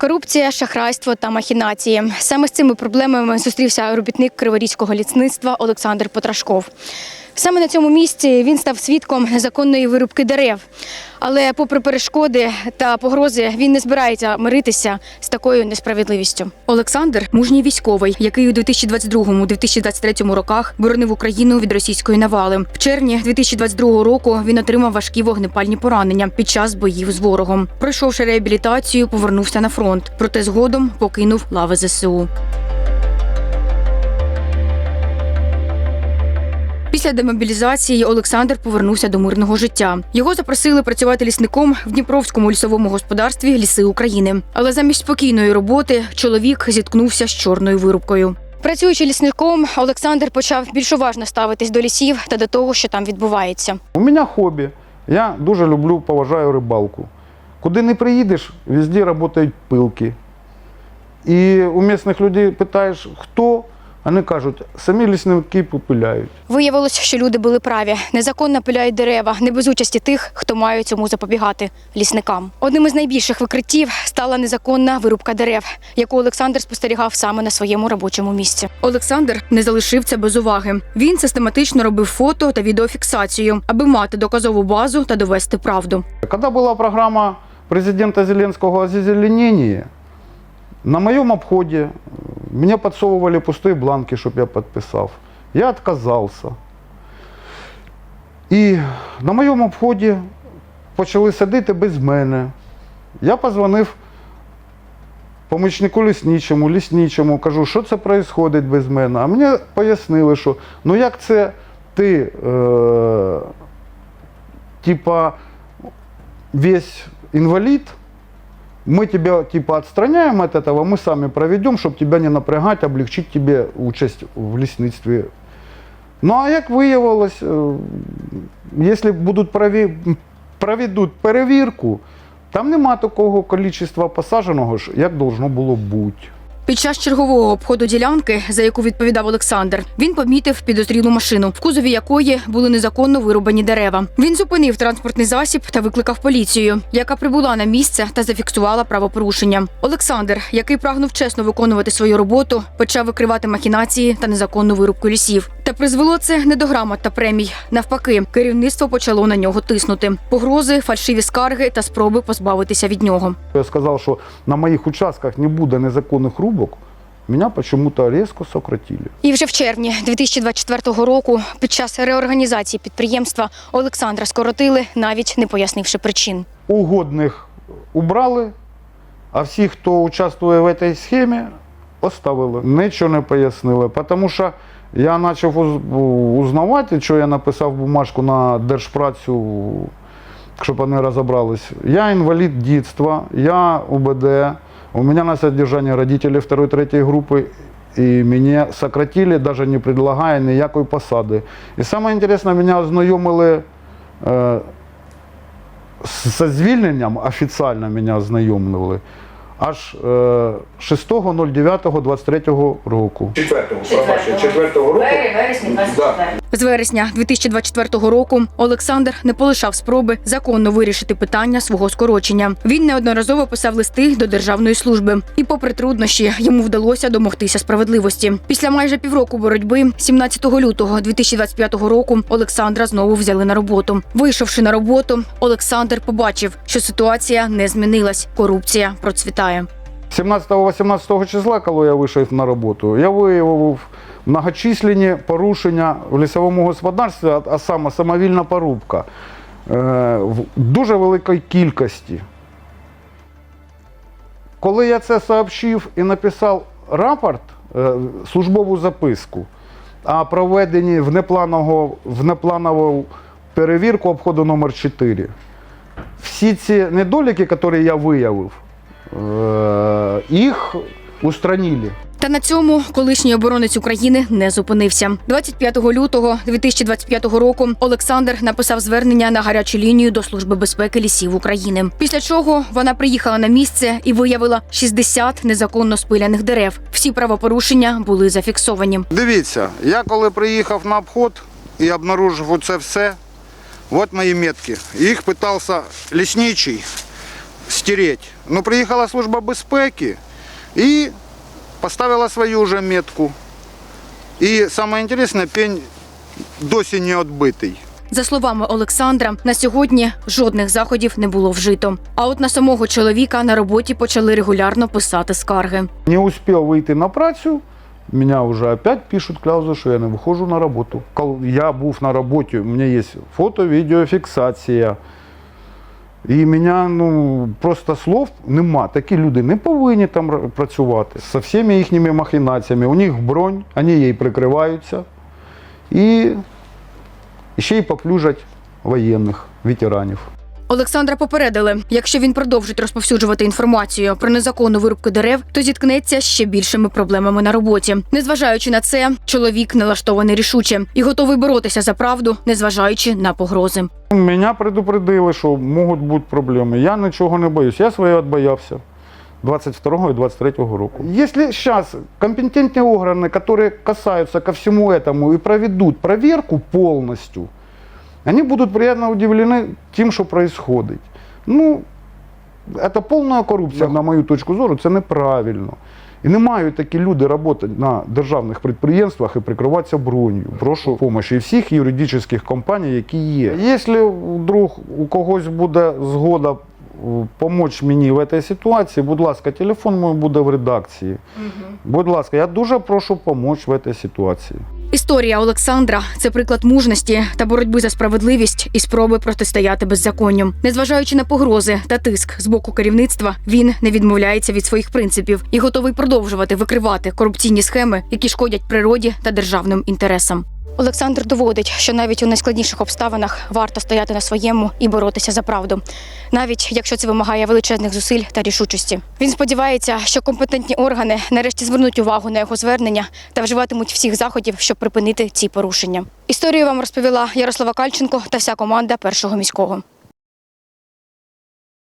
Корупція, шахрайство та махінації. Саме з цими проблемами зустрівся робітник криворізького лісництва Олександр Потрашков. Саме на цьому місці він став свідком незаконної вирубки дерев. Але, попри перешкоди та погрози, він не збирається миритися з такою несправедливістю. Олександр мужній військовий, який у 2022-2023 роках боронив Україну від російської навали. В червні 2022 року він отримав важкі вогнепальні поранення під час боїв з ворогом. Пройшовши реабілітацію, повернувся на фронт, проте згодом покинув лави ЗСУ. Після демобілізації Олександр повернувся до мирного життя. Його запросили працювати лісником в Дніпровському лісовому господарстві Ліси України. Але замість спокійної роботи чоловік зіткнувся з чорною вирубкою. Працюючи лісником, Олександр почав більш уважно ставитись до лісів та до того, що там відбувається. У мене хобі. Я дуже люблю, поважаю рибалку. Куди не приїдеш, везде працюють пилки. І у місцевих людей питаєш, хто, вони кажуть, самі лісники попиляють. Виявилось, що люди були праві. Незаконно пиляють дерева, не без участі тих, хто має цьому запобігати лісникам. Одним із найбільших викриттів стала незаконна вирубка дерев, яку Олександр спостерігав саме на своєму робочому місці. Олександр не залишив це без уваги. Він систематично робив фото та відеофіксацію, аби мати доказову базу та довести правду. Когда была программа президента Зеленского о зазеленении, на моем обходе э, мне подсовывали пустые бланки, чтобы я подписал. Я отказался. І на моєму обході почали садити без мене. Я позвонив помічнику лісничому, лісничому, кажу, що це відбувається без мене. А мені пояснили, що ну як це ти, е, типа, весь инвалид, мы тебя типа отстраняем от этого, мы сами проведем, чтобы тебя не напрягать, облегчить тебе участь в лісництві. Ну а як виявилось, е, якщо будуть прові... проведуть перевірку, там нема такого кількості посадженого, ж, як должно було бути. Під час чергового обходу ділянки, за яку відповідав Олександр, він помітив підозрілу машину, в кузові якої були незаконно вирубані дерева. Він зупинив транспортний засіб та викликав поліцію, яка прибула на місце та зафіксувала правопорушення. Олександр, який прагнув чесно виконувати свою роботу, почав викривати махінації та незаконну вирубку лісів. Та призвело це не до грамот та премій. Навпаки, керівництво почало на нього тиснути. Погрози, фальшиві скарги та спроби позбавитися від нього. Я сказав, що на моїх участках не буде незаконних рубок, мене почему-то різко сократили. І вже в червні 2024 року, під час реорганізації підприємства, Олександра скоротили, навіть не пояснивши причин. угодних убрали, а всі, хто участвує в цій схемі, оставили. Нічого не пояснили, тому що я почав узнавати, що я написав бумажку на держпрацю, щоб вони розібрались. Я інвалід дитинства, я УБД, у мене на содержании родители второй, третьей группы, и меня сократили, даже не предлагая ніякої посади. І інтересне, мене ознайомили е, з- звільненням офіційно мене ознайомили аж е, 6.09.23 року. Четвертого, пробачте, четвертого року. Да. З вересня 2024 року Олександр не полишав спроби законно вирішити питання свого скорочення. Він неодноразово писав листи до державної служби, і, попри труднощі, йому вдалося домогтися справедливості. Після майже півроку боротьби, 17 лютого 2025 року, Олександра знову взяли на роботу. Вийшовши на роботу, Олександр побачив, що ситуація не змінилась. Корупція процвітає. 17-18 числа, коли я вийшов на роботу, я виявив многочисленні порушення в лісовому господарстві, а- саме самовільна порубка е, в дуже великій кількості. Коли я це сообщив і написав рапорт, е, службову записку, о проведенні внепланового, внепланову перевірку обходу номер 4 всі ці недоліки, які я виявив, е, їх устранили. Та на цьому колишній оборонець України не зупинився. 25 лютого 2025 року Олександр написав звернення на гарячу лінію до Служби безпеки лісів України. Після чого вона приїхала на місце і виявила 60 незаконно спиляних дерев. Всі правопорушення були зафіксовані. Дивіться, я коли приїхав на обход і обнаружив оце все, от мої метки. Їх питався лісничий стереть. Ну, приїхала служба безпеки і поставила свою вже метку. І саме інтересне, пень досі не відбитий. За словами Олександра, на сьогодні жодних заходів не було вжито. А от на самого чоловіка на роботі почали регулярно писати скарги. Не успел выйти на працю, меня уже опять пишут кляузу, що я не виходжу на роботу. Я був на роботі, у мене є фото, відеофіксація. І мене ну, просто слов нема. Такі люди не повинні там працювати. З всіми їхніми махінаціями. У них бронь, вони її прикриваються. І ще й поплюжать воєнних ветеранів. Олександра попередили, якщо він продовжить розповсюджувати інформацію про незаконну вирубку дерев, то зіткнеться з ще більшими проблемами на роботі. Незважаючи на це, чоловік налаштований рішуче і готовий боротися за правду, незважаючи на погрози. Меня предупредили, що можуть бути проблеми. Я нічого не боюсь. Я своє відбоявся 22 і 23 року. Если сейчас компетентные органы, которые касаются ко всему этому и проведут проверку полностью, они будут приятно удивлены тем, що происходит. Ну, це повна корупція, на мою точку зору, це неправильно. І не мають такі люди працювати на державних підприємствах і прикриватися бронью. Прошу допомоги всіх юридичних компаній, які є. Якщо вдруг у когось буде згода допомогти мені в цій ситуації, будь ласка, телефон мій буде в редакції. Будь ласка, я дуже прошу допомогти в цій ситуації. Історія Олександра це приклад мужності та боротьби за справедливість і спроби протистояти беззаконню. Незважаючи на погрози та тиск з боку керівництва, він не відмовляється від своїх принципів і готовий продовжувати викривати корупційні схеми, які шкодять природі та державним інтересам. Олександр доводить, що навіть у найскладніших обставинах варто стояти на своєму і боротися за правду, навіть якщо це вимагає величезних зусиль та рішучості. Він сподівається, що компетентні органи нарешті звернуть увагу на його звернення та вживатимуть всіх заходів, щоб припинити ці порушення. Історію вам розповіла Ярослава Кальченко та вся команда першого міського.